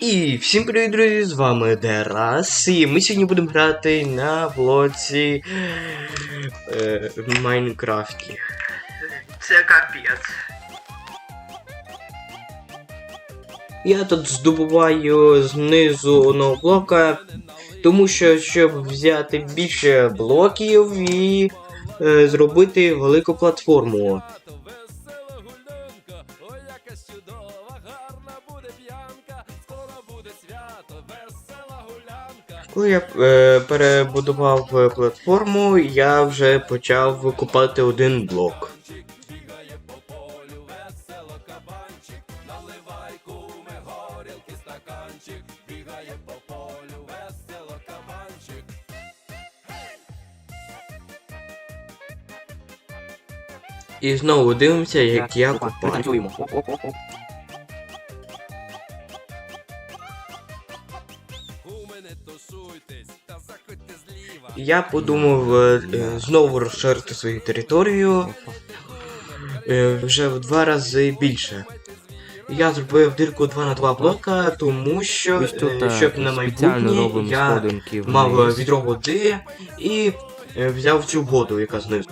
І всім привіт, друзі! З вами Дерас, і ми сьогодні будемо грати на блоці е, в Майнкрафті. Це капець. Я тут здобуваю знизу одного блока, тому що щоб взяти більше блоків і е, зробити велику платформу. Коли я е, перебудував е, платформу, я вже почав купати один блок. І знову дивимося, як я купаю. Я подумав е, е, знову розширити свою територію е, вже в два рази більше. Я зробив дирку 2 на 2 блока, тому що тут е, щоб на майбутнє я мав відро води і е, взяв цю воду, яка знизу.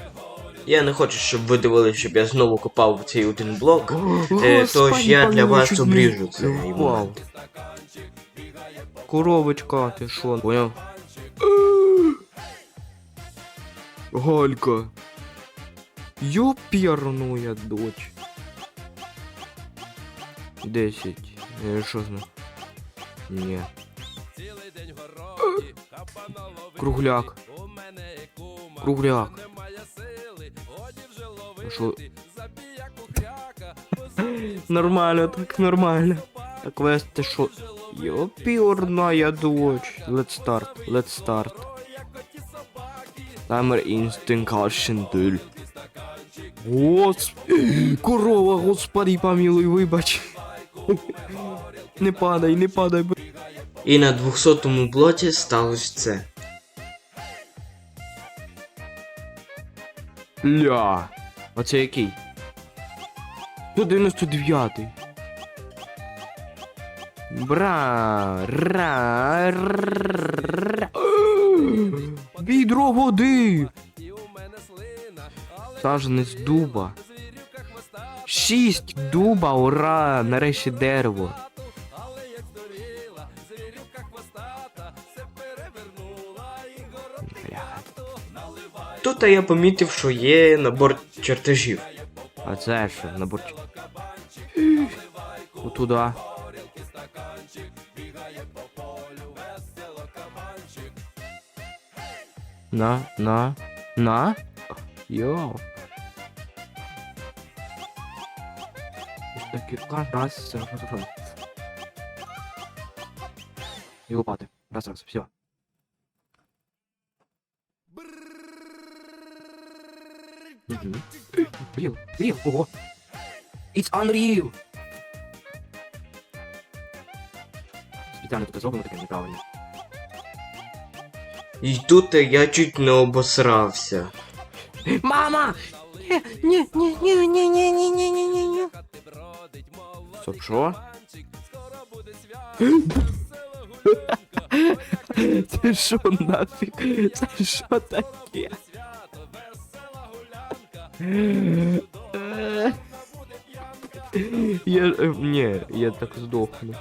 Я не хочу, щоб ви дивилися, щоб я знову копав цей один блок. Е, тож я для вас обріжу цей момент. Коровочка, ти що? Поняв? Галька. Йопернуя дочь. Десять. Е, що зна? Ні. Е. Кругляк. Кругляк. Шо? Ну нормально, так нормально. А квест ти шо? Йоперная дочь. Let's start. Let's start. Timer instinct Ascendel. Гос... Корова, господи, помилуй, вибач. Не падай, не падай. І на 200-му блоці сталося це. Ля. Оце який? 199. Бра. Ра відро води. Саженець дуба. Шість дуба, ура! Нарешті дерево. Тут я помітив, що є набор чертежів. А це що, набор чертежів? Отуда. На, на, на. Йоу. Кірка, раз, раз, раз, раз. І лопати. Раз, раз, все. Блін, блін, ого. It's unreal. Спеціально тут зроблено таке неправильно. І тут я чуть не обосрався. Мама! Ні, ні, ні, ні, ні, ні, ні, ні, ні, ні, ні. Стоп, що? Це що нафіг? Це що таке? Я... е, Ні, я так здохну.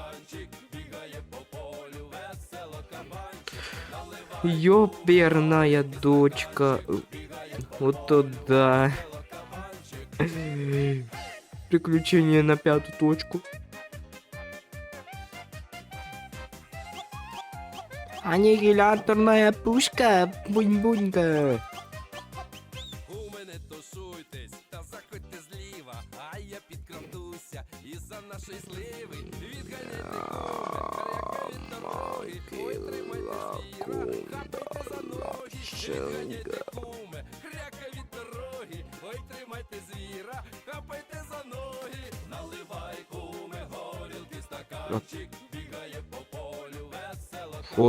Ёперная дочка. Вот то да. Приключение на пятую точку. Аннигиляторная пушка, бунь-бунька.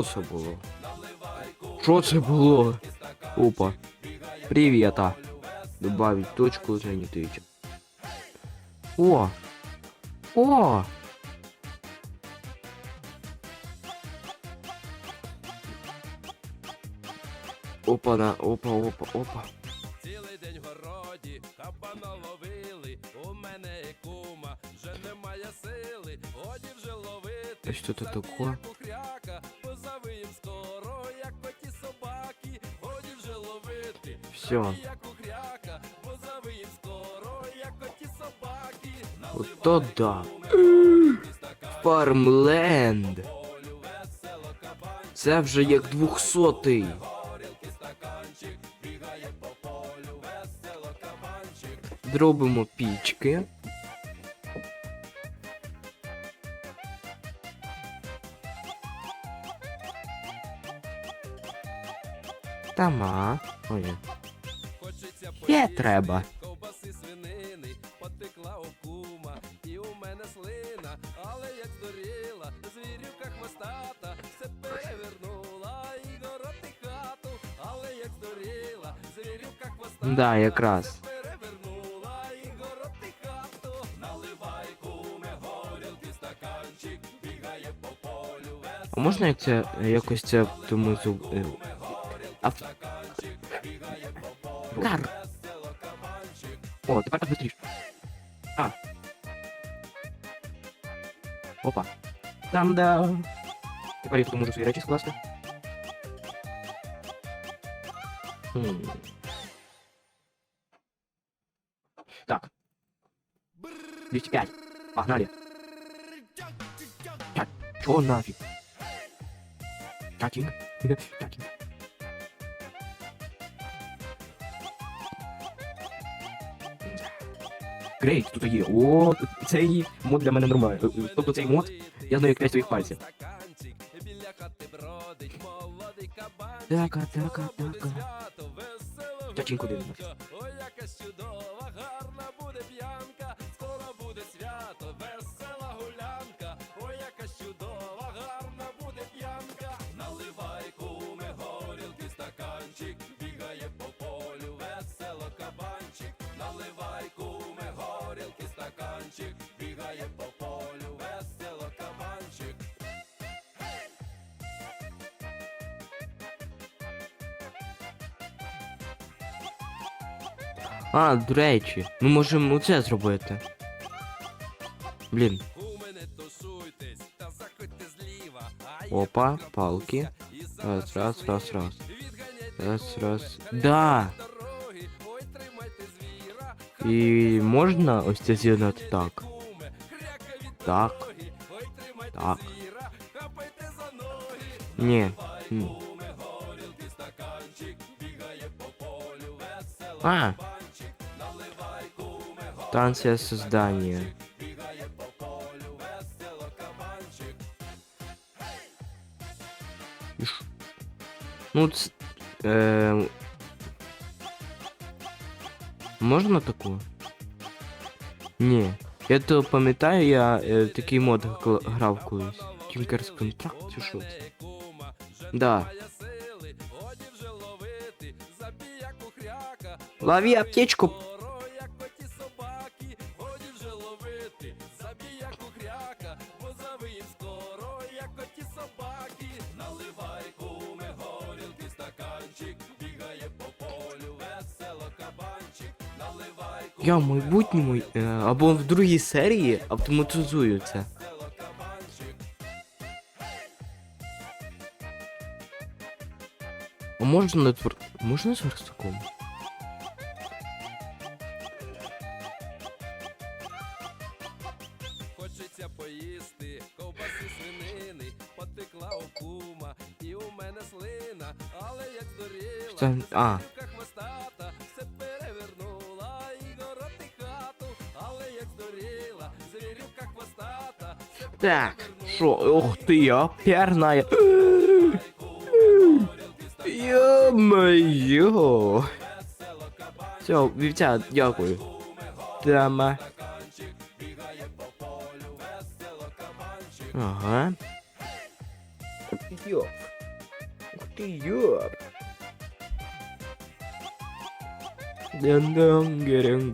Що це було? Що це було? Опа. Привіта. Добавить точку занятича. О! О! Опа, да, опа, опа, опа. Цілий день городі, кабана ловили, у мене кума, вже немає сили, годі вже ловити. А що це такое? Собаки. Ото да. Фармленд. Це вже як двохсотий. Зробимо пічки. Тама. Ой. Ще треба. Ковбаси свинини, потекла у кума, і у мене слина, але як здуріла, звірюка хвостата, все перевернула, і город і хату, але як здуріла, звірюка хвостата, Да, якраз. перевернула, і город і хату, наливай куме, горілки, стаканчик, бігає по полю, можна як це якось це тому зу. е. Кар. О, тепер так быстріше. А. Опа. Там да. Тепер я тут можу свої речі скласти. Хм. Так. 205. Погнали. Так, чё нафиг? Чакинг. Чакинг. Грейт, тут є. О, цей мод для мене нормальний. Тобто цей мод, я знаю як п'ять своїх пальців. Така, така, така. гулянка. дивимось. А, до речі, ми можемо оце зробити. Блін. Куми, не тушуйтесь, та заходьте зліва. А я Опа, підкрапуся палки. і за Раз, нашої раз, раз, слави. раз. Відганяйте Раз, куми, раз. хай Да. йдуть дороги. Ой, тримайте звіра, І можна ось це з'єднати так. куме, хряка від Так. дороги. Ой, тримайте Так. звіра, хапайте за ноги. Ні. М. станція создання. кабанчик. Ну, ц... Е... Можна таку? Ні. Я то пам'ятаю, я е, такий мод грав колись. Тінкерс контракт чи що? Да. Лови аптечку. Я в майбутньому е, або в другій серії автоматизую це. А можна на твор... Можна з верстаком? Хочеться поїсти, ковбаси свинини, потекла у кума, і у мене слина, але як здуріла, а. Так, що, ох ти, я перная. Йо-моє. Все, вівця, дякую. Тама. Ага. Йоп. Ух ти, йоп. Ден-ден,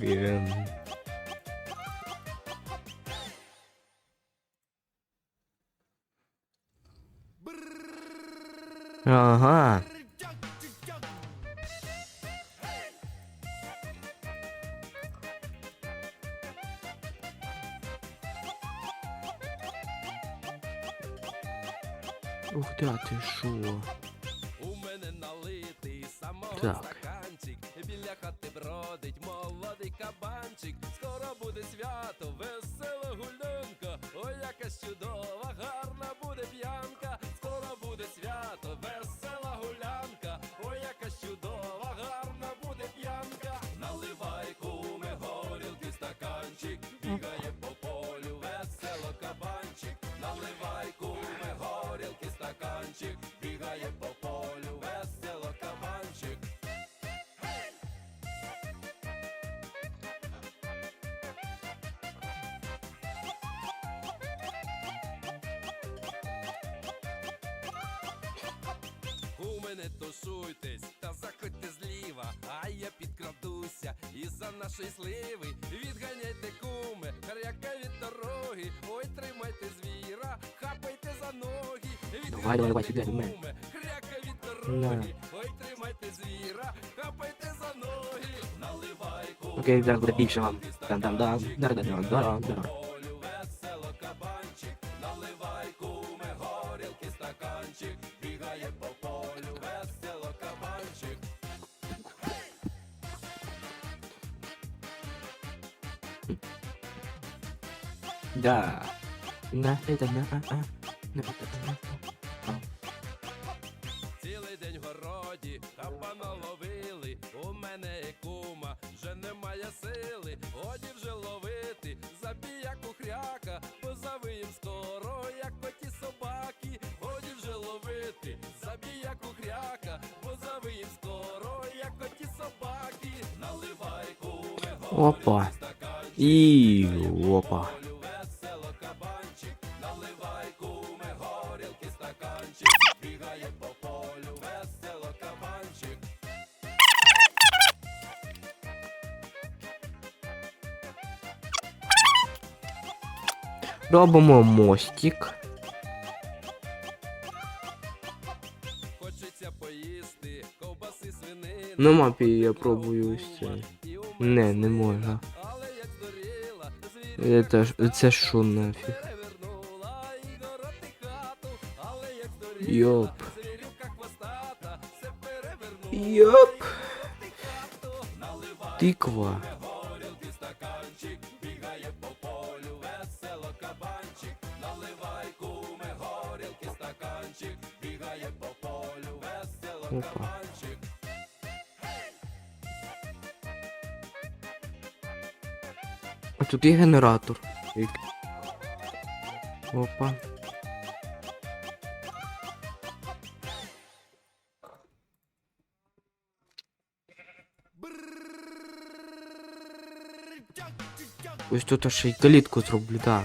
Ага. Ух да ти шо? У мене налитий самого стаканчик, біля хати бродить, молодий кабанчик, скоро буде свято, весела гулянка, ой, якась чудова, гарна буде п'янка. Буде свято, весела гулянка. Ой, яка чудова, гарна буде п'янка. Наливай куми горілки стаканчик, бігає по полю, весело кабанчик. Наливай куми горілки стаканчик, бігає по мене тушуйтесь та заходьте зліва, а я підкрадуся. І за нашої сливи відганяйте куми, харяка від дороги, ой, тримайте звіра, хапайте за ноги, відганяйте куми, хряка від дороги, ой, тримайте звіра, хапайте за ноги, наливай куми, Окей, зараз буде більше вам. Там-там-дам, дар-дар-дар-дар-дар. полю Да. На, это на, а, а. На, это на. Цілий день в городі, кабана ловили, у мене і кума, вже немає сили, годі вже ловити, забій як хряка, позавиєм скоро, як коті собаки, годі вже ловити, забій як хряка, позавиєм скоро, як коті собаки, наливай куме, Опа. І опа. Робимо мостик. На мапі я пробую ось це. Не, не можна. Це, це що нафіг? перевернула і город тут є генератор. Опа. Ось тут ще й калітку зроблю, да.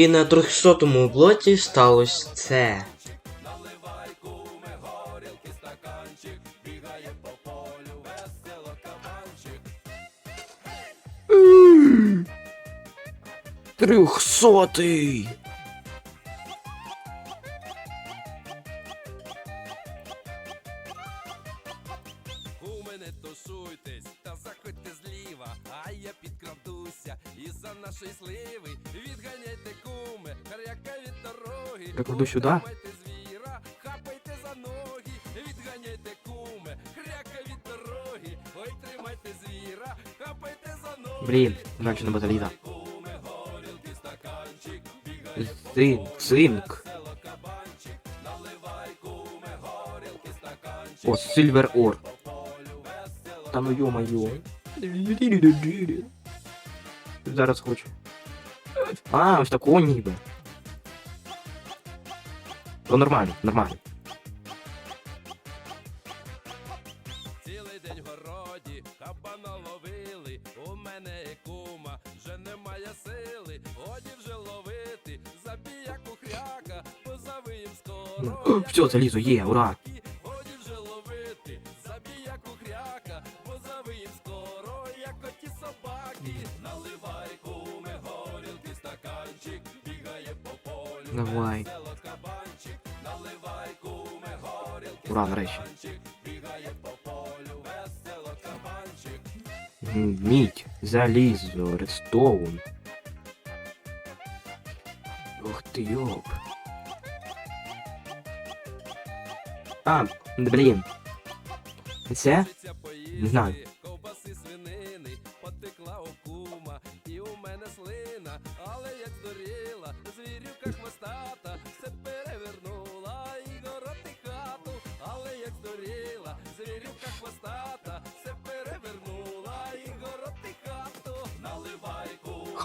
І на 300-му блоці сталося це. Наливай цинк. село кабанчик, наливай куме, горілки, стаканчик. О, Сильвер Ор. По полю весело Та ну йо-моє. Зараз хочу. А, ось такого ніби. То нормально, нормально. Цілий день городі, кабана ловили, у мене і кума, вже немає сили, годі вже ловити, О, Все, залізо, є, ура! Годі вже ловити, забія кухряка, позови їм скоро, як оті собаки. Наливай куме горілки стаканчик, бігає по полю. Давай. Ура, нарешті. Мідь, залізо, рестоун. Ух ти йоп. А, блін. Це? Не знаю.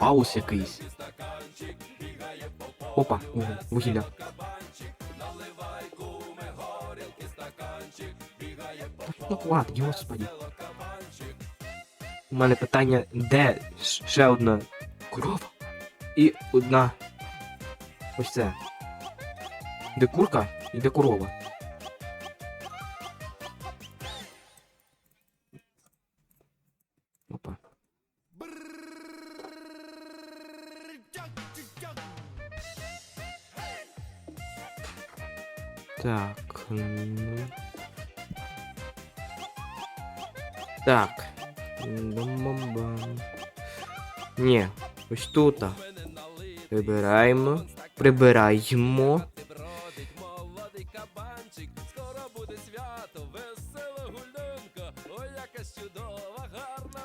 Хаос якийсь. Опа, вугілля. Ну хватить, господи. У мене питання, де ще одна корова? І одна. Ось це. Де курка і де корова. Так. Ні, ось тут. Прибираємо. Прибираємо.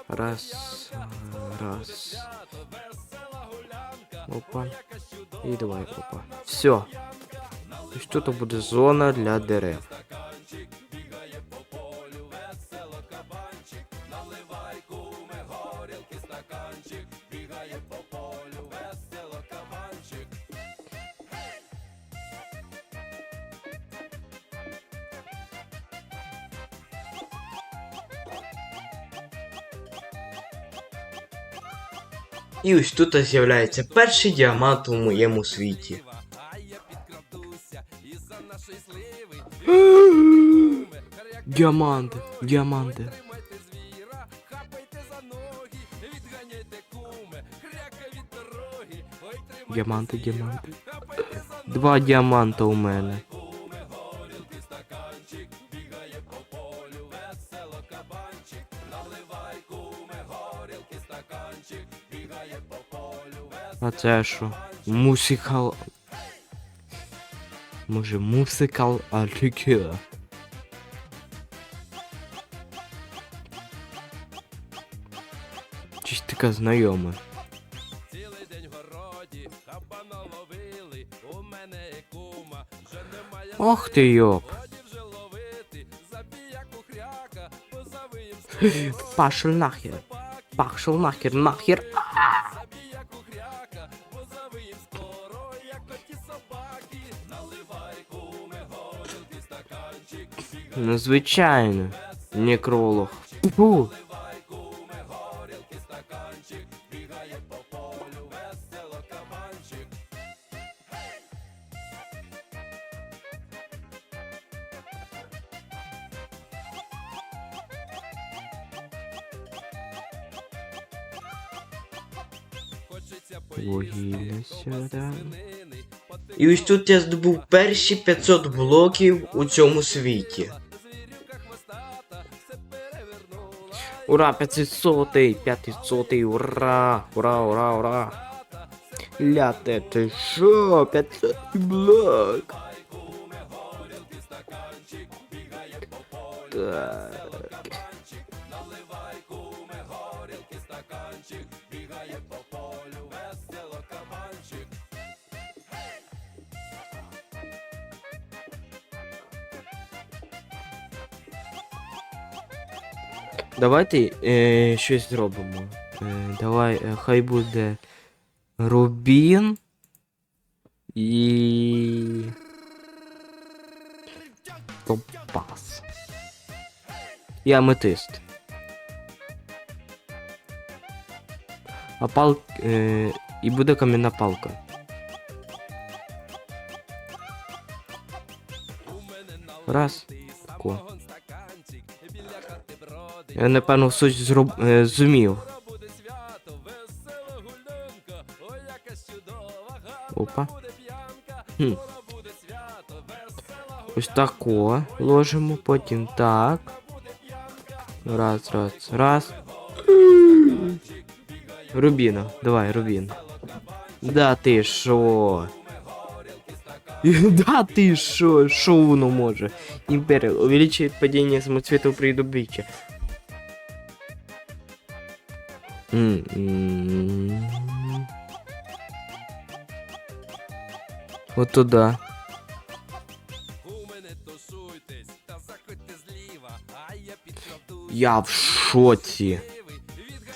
Раз, раз. Опа. І давай, опа. Все. Тут буде зона для дерев. І ось тут з'являється перший діамант у моєму світі. Діаманти, діаманти. за ноги. Два діаманта у мене. А це що? Мусикал. Може, мусикал артикюла. Щось таке знайоме. Цілий день в городі, хабана ловили, у мене і кума, вже немає Ох ти йоп. Пашел нахер. Пашел нахер, нахер. Ну, звичайно. Некролог. Фу. Вугілля сюди. І ось тут я здобув перші 500 блоків у цьому світі. Ура, 500, 500, ура, ура, ура, ура. Ляте, ти шо, 500 блок. Так. Давайте е, щось зробимо. Е, давай, е, хай буде Рубін і. Топаз. І аметист. А пал. Е, і буде кам'яна палка. Раз. Тако. Напевно суть зроб... е, зумів. Опа. Хм. Ось тако ложимо, потім так. Раз, раз, раз. Рубіна, давай, Рубін. Да ти шо? Да ти шо? Шо воно може? Империал увеличивает падение самоцветов при добыче. М-м. Вот туда. Я в шоці.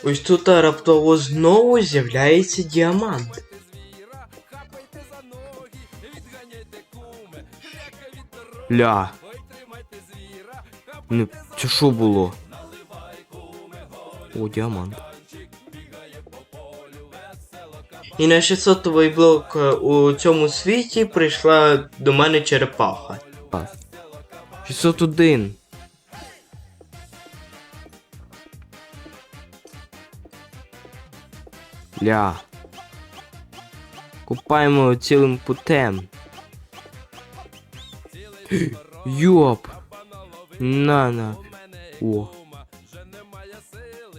Ось тут раптово знову з'являється діамант. Ля. Ну, це що було? О, діамант. І на 600 блок е, у цьому світі прийшла до мене черепаха. 601. Ля. Купаємо цілим путем. Йоп. На на. О.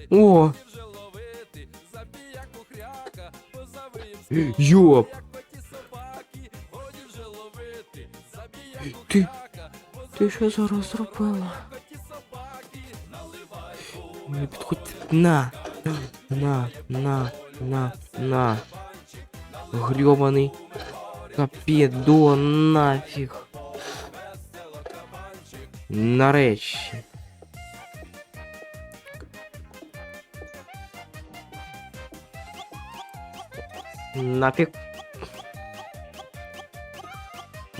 О. Йоп. Ти. Ти що зараз зробила? Не підходь. На. На, на, на, на. Грёбаний. Капідо нафіг. Нарешті. Нафіг.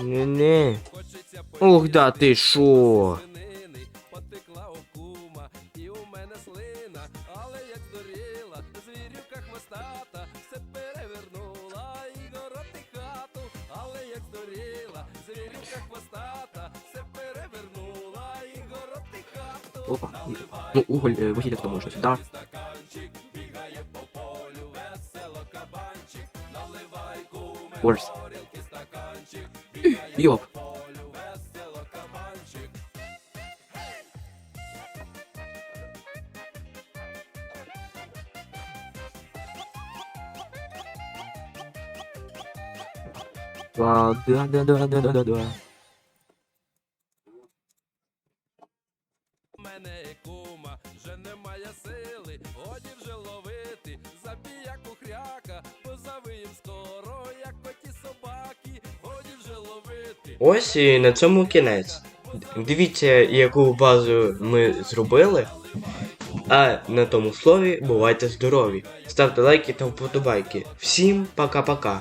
Не-не. Ох, да ти шо? потекла окума, і у мене слина, але як здуріла, звірюка хвостата, все перевернула, і город і хату, але як здуріла, звірюка хвостата, все перевернула, і город і хату. Ну, уголь, э, сюди. Ворс. Йоп. А, да, да, да, да, да, да, Ось і на цьому кінець. Дивіться, яку базу ми зробили. А на тому слові бувайте здорові. Ставте лайки та вподобайки. Всім пока-пока.